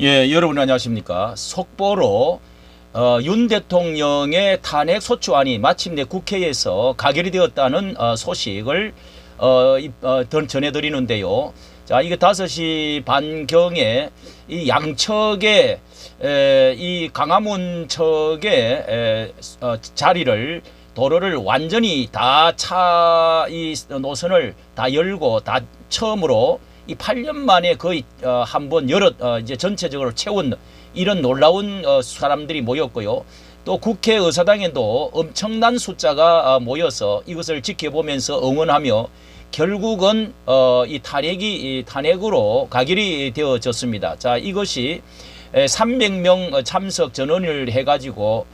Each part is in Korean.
예, 여러분 안녕하십니까. 속보로 어, 윤 대통령의 탄핵 소추안이 마침내 국회에서 가결이 되었다는 어, 소식을 어, 이- 어, 던- 전해드리는데요. 자, 이게 5시 반경에 이 양측의 에, 이 강화문 측의 에, 어, 자리를 도로를 완전히 다 차 이 노선을 다 열고 다 처음으로 이 8년 만에 거의 어, 한번 열어 어, 이제 전체적으로 채운 이런 놀라운 어, 사람들이 모였고요. 또 국회의사당에도 엄청난 숫자가 어, 모여서 이것을 지켜보면서 응원하며 결국은 어, 이 탄핵이 이 탄핵으로 가결이 되어졌습니다. 자 이것이 에, 300명 참석 전원을 해가지고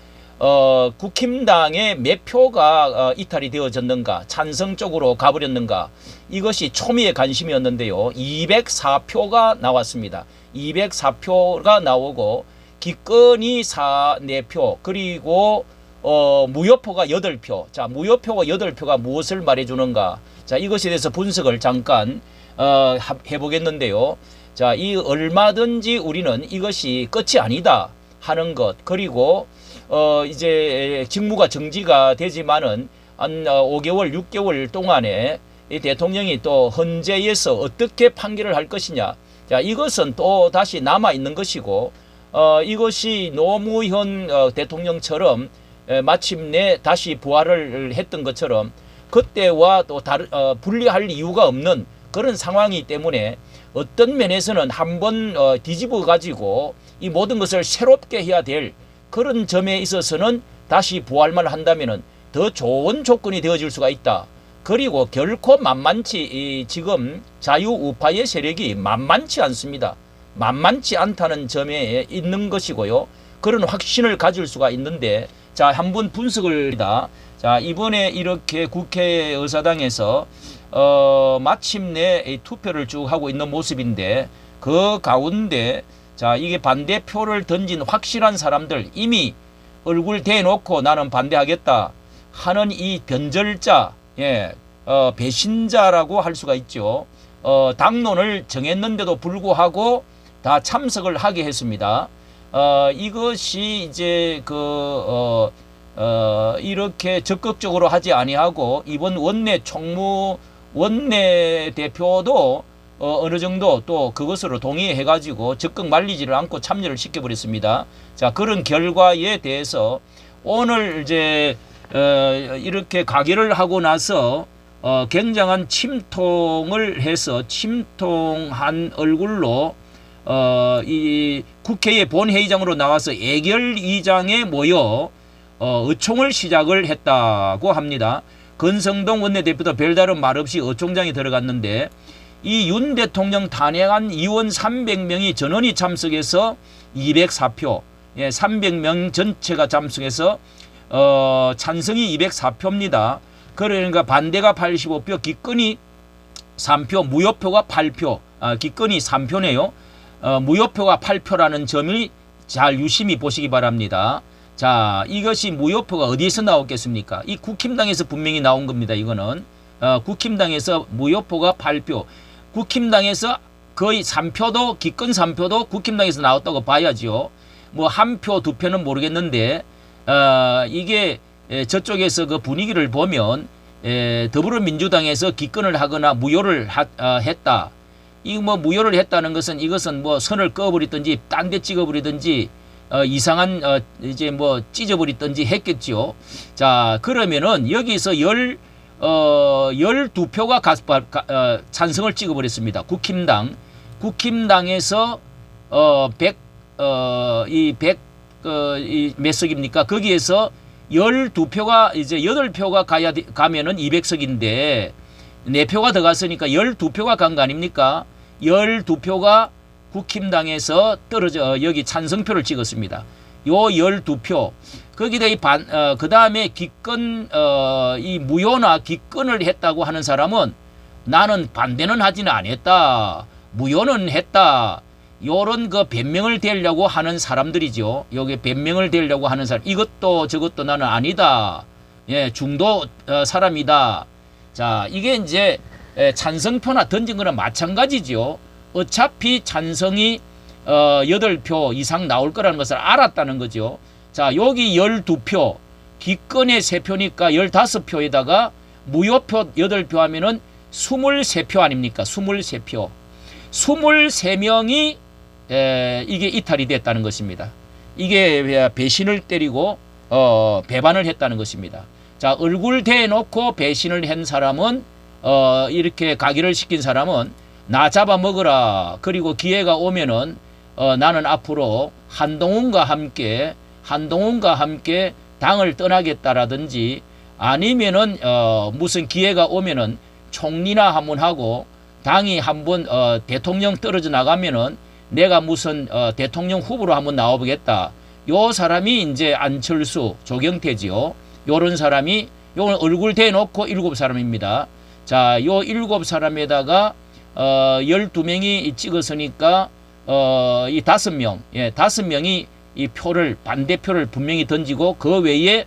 어, 국힘당의 몇 표가 어, 이탈이 되어졌는가 찬성 쪽으로 가버렸는가 이것이 초미의 관심이었는데요. 204표가 나왔습니다. 204표가 나오고 기권이 4, 4표 그리고 어, 무효표가 8표. 자, 무효표가 8표가 무엇을 말해주는가. 자, 이것에 대해서 분석을 잠깐 어, 하- 해보겠는데요. 자, 이 얼마든지 우리는 이것이 끝이 아니다 하는 것. 그리고 어, 이제 직무가 정지가 되지만은 한 어, 5개월, 6개월 동안에 이 대통령이 또 헌재에서 어떻게 판결을 할 것이냐. 자, 이것은 또 다시 남아 있는 것이고, 어, 이것이 노무현 어, 대통령처럼 에, 마침내 다시 부활을 했던 것처럼 그때와 또 다른 어, 분리할 이유가 없는 그런 상황이기 때문에 어떤 면에서는 한번 어, 뒤집어 가지고 이 모든 것을 새롭게 해야 될 그런 점에 있어서는 다시 부활만 한다면은 더 좋은 조건이 되어질 수가 있다. 그리고 결코 만만치 이 지금 자유 우파의 세력이 만만치 않습니다. 만만치 않다는 점에 있는 것이고요. 그런 확신을 가질 수가 있는데 자 한번 분석을 다. 자 이번에 이렇게 국회 의사당에서 어 마침내 이 투표를 쭉 하고 있는 모습인데 그 가운데 자 이게 반대표를 던진 확실한 사람들 이미 얼굴 대놓고 나는 반대하겠다 하는 이 변절자 예, 어, 배신자라고 할 수가 있죠. 어, 당론을 정했는데도 불구하고 다 참석을 하게 했습니다. 어, 이것이 이제 그 어, 어, 이렇게 적극적으로 하지 아니하고 이번 원내 총무 원내 대표도 어, 어느 정도 또 그것으로 동의해 가지고 적극 말리지를 않고 참여를 시켜버렸습니다. 자 그런 결과에 대해서 오늘 이제 어, 이렇게 가결을 하고 나서 어, 굉장한 침통을 해서 침통한 얼굴로 어, 이 국회의 본회의장으로 나와서 예결위장에 모여 어, 의총을 시작을 했다고 합니다. 건성동 원내대표도 별다른 말 없이 의총장에 들어갔는데 이 윤 대통령 탄핵한 의원 300명이 전원이 참석해서 204표, 예, 300명 전체가 참석해서 어, 찬성이 204표입니다. 그러니까 반대가 85표, 기권이 3표, 무효표가 8표, 아, 기권이 3표네요. 어, 무효표가 8표라는 점을 잘 유심히 보시기 바랍니다. 자, 이것이 무효표가 어디에서 나왔겠습니까? 이 국힘당에서 분명히 나온 겁니다. 이거는 어, 국힘당에서 무효표가 8표, 국힘당에서 거의 3표도 기권 3표도 국힘당에서 나왔다고 봐야지요. 뭐 한 표, 두 표는 모르겠는데 어, 이게 에, 저쪽에서 그 분위기를 보면 에, 더불어민주당에서 기권을 하거나 무효를 하, 어, 했다. 이 뭐 무효를 했다는 것은 이것은 뭐 선을 그어버리든지 딴 데 찍어버리든지 어, 이상한 어, 이제 뭐 찢어버리든지 했겠죠. 자 그러면은 여기서 열 어, 12표가 가, 가, 어, 찬성을 찍어버렸습니다. 국힘당. 국힘당에서 어, 100, 어, 이 100, 어, 이몇 석입니까? 거기에서 12표가 이제 8표가 가야, 돼- 가면은 200석인데 4표가 더 갔으니까 12표가 간 거 아닙니까? 12표가 국힘당에서 떨어져 어, 여기 찬성표를 찍었습니다. 요 12표. 거기다 이 반, 어, 그 다음에 기권, 어, 이 무효나 기권을 했다고 하는 사람은 나는 반대는 하지는 않았다. 무효는 했다. 요런 그 변명을 대려고 하는 사람들이죠. 여기 변명을 대려고 하는 사람. 이것도 저것도 나는 아니다. 예, 중도 어, 사람이다. 자, 이게 이제 에, 찬성표나 던진 거랑 마찬가지죠. 어차피 찬성이 어, 8표 이상 나올 거라는 것을 알았다는 거죠. 자, 여기 12표, 기권의 3표니까 15표에다가 무효표 8표 하면은 23표 아닙니까? 23표. 23명이 에, 이게 이탈이 됐다는 것입니다. 이게 배신을 때리고 어, 배반을 했다는 것입니다. 자, 얼굴 대놓고 배신을 한 사람은 어, 이렇게 가기를 시킨 사람은 나 잡아먹으라. 그리고 기회가 오면은 어, 나는 앞으로 한동훈과 함께 한동훈과 함께 당을 떠나겠다라든지 아니면은 어, 무슨 기회가 오면은 총리나 한번 하고 당이 한번 어, 대통령 떨어져 나가면은 내가 무슨 어, 대통령 후보로 한번 나와보겠다. 요 사람이 이제 안철수, 조경태지요. 요런 사람이 요건 얼굴 대놓고 일곱 사람입니다. 자, 요 일곱 사람에다가 어, 12명이 찍었으니까 어, 이 다섯 명, 예, 다섯 명이 이 표를 반대표를 분명히 던지고 그 외에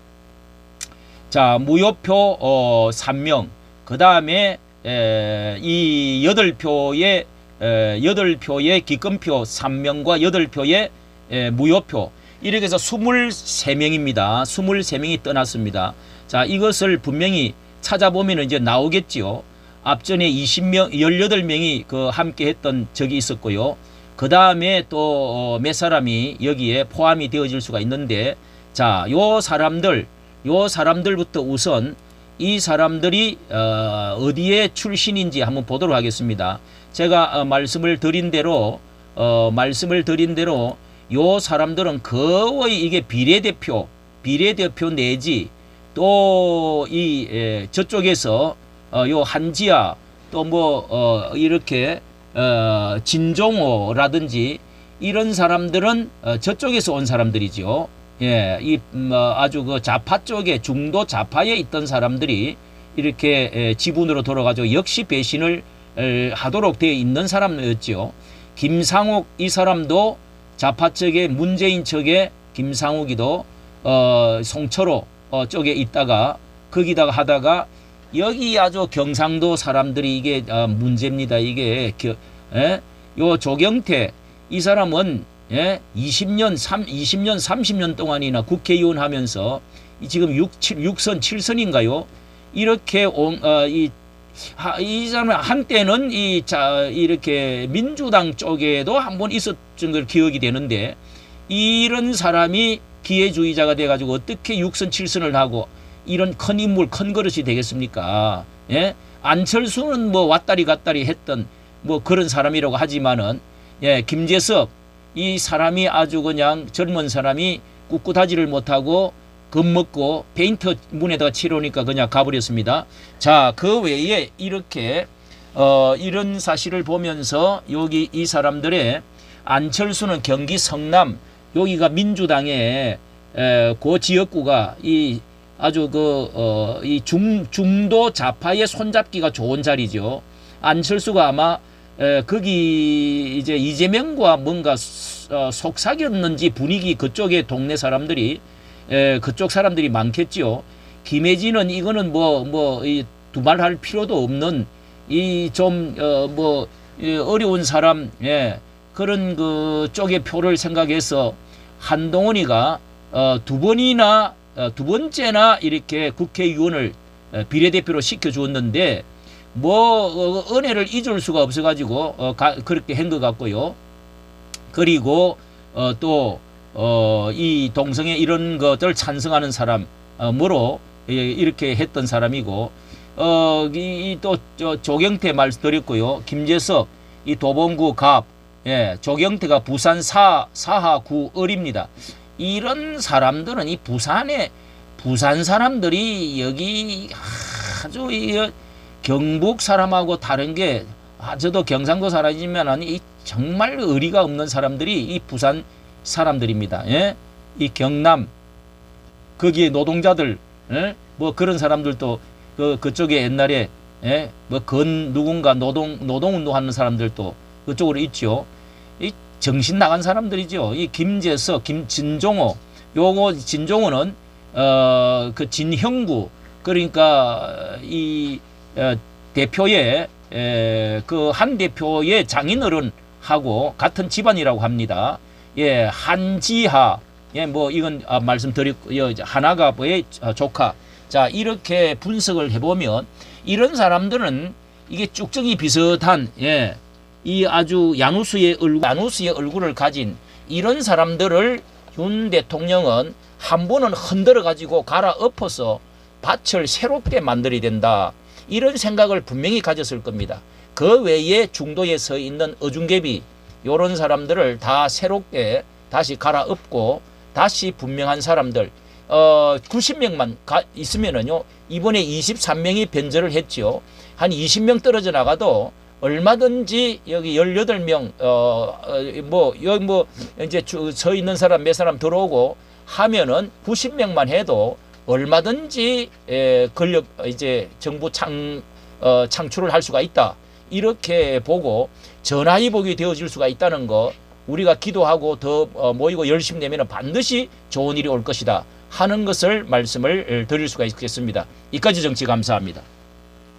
자, 무효표 어, 3명. 그 다음에 에, 이 여덟 표의 에, 여덟 표의 기권표 3명과 여덟 표의 에, 무효표 이렇게 해서 23명입니다. 23명이 떠났습니다. 자, 이것을 분명히 찾아보면 이제 나오겠지요. 앞전에 20명, 18명이 그 함께 했던 적이 있었고요. 그 다음에 또 몇 사람이 여기에 포함이 되어질 수가 있는데, 자, 요 사람들, 요 사람들부터 우선 이 사람들이 어, 어디에 출신인지 한번 보도록 하겠습니다. 제가 어, 말씀을 드린 대로 어, 말씀을 드린 대로 요 사람들은 거의 이게 비례대표 비례대표 내지 또 이 저쪽에서 어, 요 한지아 또뭐 어, 이렇게 어, 진종호라든지 이런 사람들은 어, 저쪽에서 온 사람들이죠. 예, 이 음, 어, 아주 그 좌파 쪽에 중도 좌파에 있던 사람들이 이렇게 에, 지분으로 돌아가지고 역시 배신을 에, 하도록 되어 있는 사람이었죠. 김상욱 이 사람도 좌파 쪽에 문재인 쪽에 김상욱이도 어, 송철호 어, 쪽에 있다가 거기다가 하다가 여기 아주 경상도 사람들이 이게 어, 문제입니다. 이게 겨, 예? 요 조경태 이 사람은 예? 20년, 3, 20년, 30년 동안이나 국회의원 하면서 이 지금 6, 7, 6선, 7선인가요? 이렇게 온, 어, 이, 하, 이 사람 한때는 이, 자, 이렇게 민주당 쪽에도 한 번 있었던 걸 기억이 되는데 이런 사람이 기회주의자가 돼가지고 어떻게 6선, 7선을 하고 이런 큰 인물, 큰 그릇이 되겠습니까? 예? 안철수는 뭐 왔다리 갔다리 했던 뭐 그런 사람이라고 하지만은 예, 김재섭 이 사람이 아주 그냥 젊은 사람이 꿋꿋하지를 못하고 겁먹고 페인트 문에다가 치러니까 그냥 가버렸습니다. 자, 그 외에 이렇게 어, 이런 사실을 보면서 여기 이 사람들의 안철수는 경기 성남 여기가 민주당의 에, 그 지역구가 이 아주 그, 어, 이 중, 중도 좌파의 손잡기가 좋은 자리죠. 안철수가 아마 에, 거기 이제 이재명과 뭔가 어, 속삭였는지 분위기 그쪽에 동네 사람들이 에, 그쪽 사람들이 많겠지요. 김혜진은 이거는 뭐뭐 두말할 필요도 없는 이 좀 어, 뭐 어려운 사람 예, 그런 그 쪽의 표를 생각해서 한동훈이가 어, 두 번이나 어, 두 번째나 이렇게 국회의원을 어, 비례대표로 시켜주었는데 뭐 어, 은혜를 잊을 수가 없어가지고 어, 가, 그렇게 한 것 같고요. 그리고 어, 또이 동성애 이런 것들 찬성하는 사람으로 예, 이렇게 했던 사람이고 어, 이또 조경태 말씀드렸고요. 김재석 이 도봉구 갑 예, 조경태가 부산 사 사하구 을입니다. 이런 사람들은 이 부산에 부산 사람들이 여기 아주 이 경북 사람하고 다른 게 아, 저도 경상도 사람이지만 이 정말 의리가 없는 사람들이 이 부산 사람들입니다. 예? 이 경남 거기에 노동자들 예? 뭐 그런 사람들도 그 그쪽에 옛날에 예? 뭐건 누군가 노동 노동 운동하는 사람들도 그쪽으로 있죠. 이 정신 나간 사람들이죠. 이 김재석, 김진종호 요거 진종호는 어 그 진형구 그러니까 이 어, 대표의 그 한 대표의 장인어른 하고 같은 집안이라고 합니다. 예, 한지하. 예, 뭐 이건 아, 말씀드렸고 하나가 뭐의 어, 조카. 자, 이렇게 분석을 해 보면 이런 사람들은 이게 쭉쭉이 비슷한 예. 이 아주 야누스의 얼굴, 야누스의 얼굴을 가진 이런 사람들을 윤 대통령은 한 번은 흔들어 가지고 갈아엎어서 밭을 새롭게 만들어야 된다. 이런 생각을 분명히 가졌을 겁니다. 그 외에 중도에 서 있는 어중개비 이런 사람들을 다 새롭게 다시 갈아엎고 다시 분명한 사람들 어 90명만 가, 있으면은요 이번에 23명이 변절을 했지요 한 20명 떨어져 나가도 얼마든지 여기 18명 어뭐 여기 뭐 이제 주- 서 있는 사람 몇 사람 들어오고 하면은 90명만 해도 얼마든지 에, 권력 이제 정부 창 어, 창출을 할 수가 있다. 이렇게 보고 전화위복이 되어질 수가 있다는 거 우리가 기도하고 더 어, 모이고 열심히 내면 반드시 좋은 일이 올 것이다 하는 것을 말씀을 드릴 수가 있겠습니다. 이까지 정치 감사합니다.